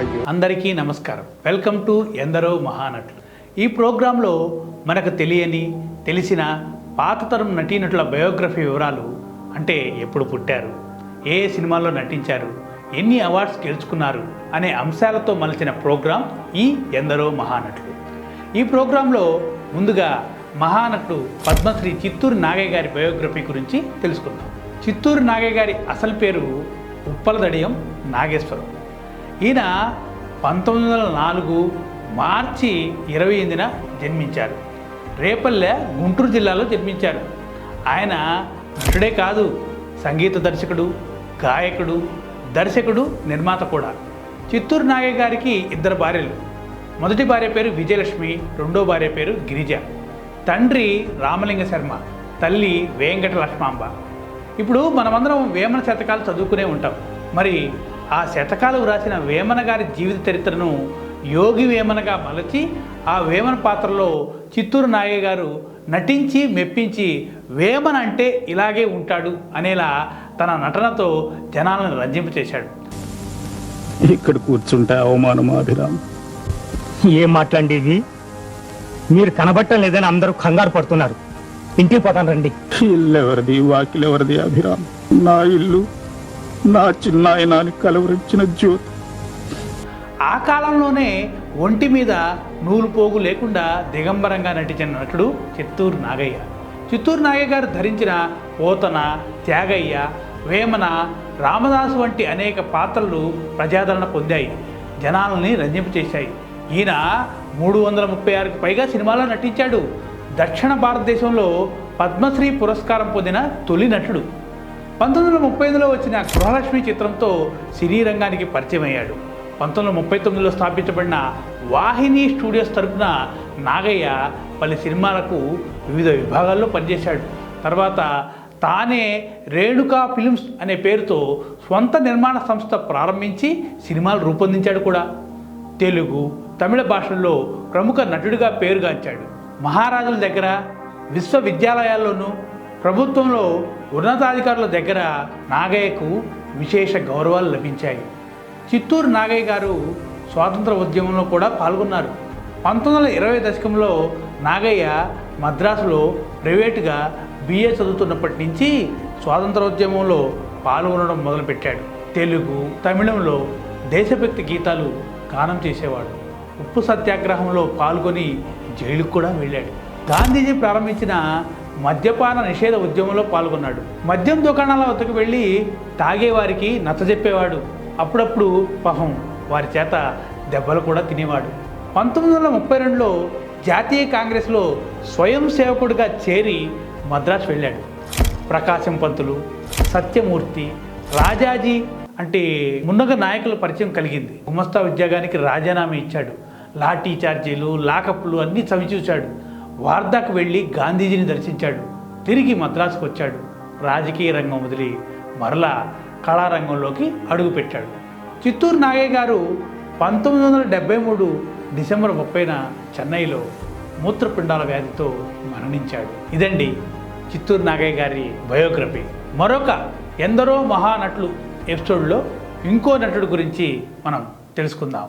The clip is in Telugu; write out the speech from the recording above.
అందరికీ నమస్కారం. వెల్కమ్ టు ఎందరో మహానటులు. ఈ ప్రోగ్రాంలో మనకు తెలియని తెలిసిన పాతతరం నటీనటుల బయోగ్రఫీ వివరాలు అంటే ఎప్పుడు పుట్టారు ఏ ఏ సినిమాల్లో నటించారు ఎన్ని అవార్డ్స్ గెలుచుకున్నారు అనే అంశాలతో మలిచిన ప్రోగ్రాం ఈ ఎందరో మహానటులు. ఈ ప్రోగ్రాంలో ముందుగా మహానటుడు పద్మశ్రీ చిత్తూరు నాగయ్య గారి బయోగ్రఫీ గురించి తెలుసుకుందాం. చిత్తూరు నాగయ్య గారి అసలు పేరు ఉప్పలదడియం నాగేశ్వరం. ఈయన పంతొమ్మిది వందల నాలుగు మార్చి ఇరవై ఎనిమిదిన జన్మించారు. రేపల్లె గుంటూరు జిల్లాలో జన్మించారు. ఆయన నటుడే కాదు సంగీత దర్శకుడు గాయకుడు దర్శకుడు నిర్మాత కూడా. చిత్తూరు నాగయ్య గారికి ఇద్దరు భార్యలు. మొదటి భార్య పేరు విజయలక్ష్మి రెండో భార్య పేరు గిరిజ. తండ్రి రామలింగ శర్మ తల్లి వేంకట లక్ష్మాంబ. ఇప్పుడు మనమందరం వేమన శతకాలు చదువుకునే ఉంటాం. మరి ఆ శతకాలు వ్రాసిన వేమన గారి జీవిత చరిత్రను యోగి వేమనగా మలచి ఆ వేమన పాత్రలో చిత్తూరు నాగయ్య గారు నటించి మెప్పించి వేమన అంటే ఇలాగే ఉంటాడు అనేలా తన నటనతో జనాలను రంజింపచేశాడు ఇక్కడ కూర్చుంటే అవమానమా అభిరామ్? ఏం మాట్లాడేది? మీరు కనబట్టం లేదని అందరూ కంగారు పడుతున్నారు. ఇంటికి పోతాను రండి. ఇల్లెవరిది? వాకిలెవరిది అభిరామ్? నా ఇల్లు నా చిన్నాయనాన్ని కలవరించిన జ్యోతి. ఆ కాలంలోనే ఒంటి మీద నూలు పోగు లేకుండా దిగంబరంగా నటించిన నటుడు చిత్తూరు నాగయ్య. చిత్తూరు నాగయ్య గారు ధరించిన పోతన త్యాగయ్య వేమన రామదాసు వంటి అనేక పాత్రలు ప్రజాదరణ పొందాయి జనాలని రంజింపచేశాయి ఈయన మూడు వందల ముప్పై ఆరుకు పైగా సినిమాలో నటించాడు. దక్షిణ భారతదేశంలో పద్మశ్రీ పురస్కారం పొందిన తొలి నటుడు. పంతొమ్మిది వందల ముప్పై ఐదులో వచ్చిన గృహలక్ష్మి చిత్రంతో సినీ రంగానికి పరిచయం అయ్యాడు పంతొమ్మిది వందల ముప్పై తొమ్మిదిలో స్థాపించబడిన వాహిని స్టూడియోస్ తరపున నాగయ్య పలు సినిమాలకు వివిధ విభాగాల్లో పనిచేశాడు. తర్వాత తానే రేణుకా ఫిల్మ్స్ అనే పేరుతో స్వంత నిర్మాణ సంస్థ ప్రారంభించి సినిమాలు రూపొందించాడు కూడా. తెలుగు తమిళ భాషల్లో ప్రముఖ నటుడిగా పేరుగాంచాడు. మహారాజుల దగ్గర విశ్వవిద్యాలయాల్లోనూ ప్రభుత్వంలో ఉన్నతాధికారుల దగ్గర నాగయ్యకు విశేష గౌరవాలు లభించాయి. చిత్తూరు నాగయ్య గారు స్వాతంత్ర ఉద్యమంలో కూడా పాల్గొన్నారు. పంతొమ్మిది వందల ఇరవై దశకంలో నాగయ్య మద్రాసులో ప్రైవేటుగా బిఏ చదువుతున్నప్పటి నుంచి స్వాతంత్రోద్యమంలో పాల్గొనడం మొదలుపెట్టాడు. తెలుగు తమిళంలో దేశభక్తి గీతాలు గానం చేసేవాడు. ఉప్పు సత్యాగ్రహంలో పాల్గొని జైలుకు కూడా వెళ్ళాడు. గాంధీజీ ప్రారంభించిన మద్యపాన నిషేధ ఉద్యమంలో పాల్గొన్నాడు. మద్యం దుకాణాల వద్దకు వెళ్ళి తాగేవారికి నచ్చజెప్పేవాడు అప్పుడప్పుడు పహం వారి చేత దెబ్బలు కూడా తినేవాడు. పంతొమ్మిది వందల ముప్పై రెండులో జాతీయ కాంగ్రెస్లో స్వయం సేవకుడిగా చేరి మద్రాసు వెళ్ళాడు. ప్రకాశం పంతులు సత్యమూర్తి రాజాజీ అంటే మున్నగ నాయకుల పరిచయం కలిగింది. గుమస్తా ఉద్యోగానికి రాజీనామా ఇచ్చాడు. లాఠీ ఛార్జీలు లాకప్లు అన్నీ చవిచూశాడు. వార్దాకు వెళ్ళి గాంధీజీని దర్శించాడు. తిరిగి మద్రాసుకు వచ్చాడు. రాజకీయ రంగం వదిలి మరలా కళారంగంలోకి అడుగుపెట్టాడు చిత్తూరు నాగయ్య గారు పంతొమ్మిది వందల డెబ్బై మూడు డిసెంబర్ ముప్పైన చెన్నైలో మూత్రపిండాల వ్యాధితో మరణించాడు. ఇదండి చిత్తూరు నాగయ్య గారి బయోగ్రఫీ. మరొక ఎందరో మహానటులు ఎపిసోడ్లో ఇంకో నటుడు గురించి మనం తెలుసుకుందాం.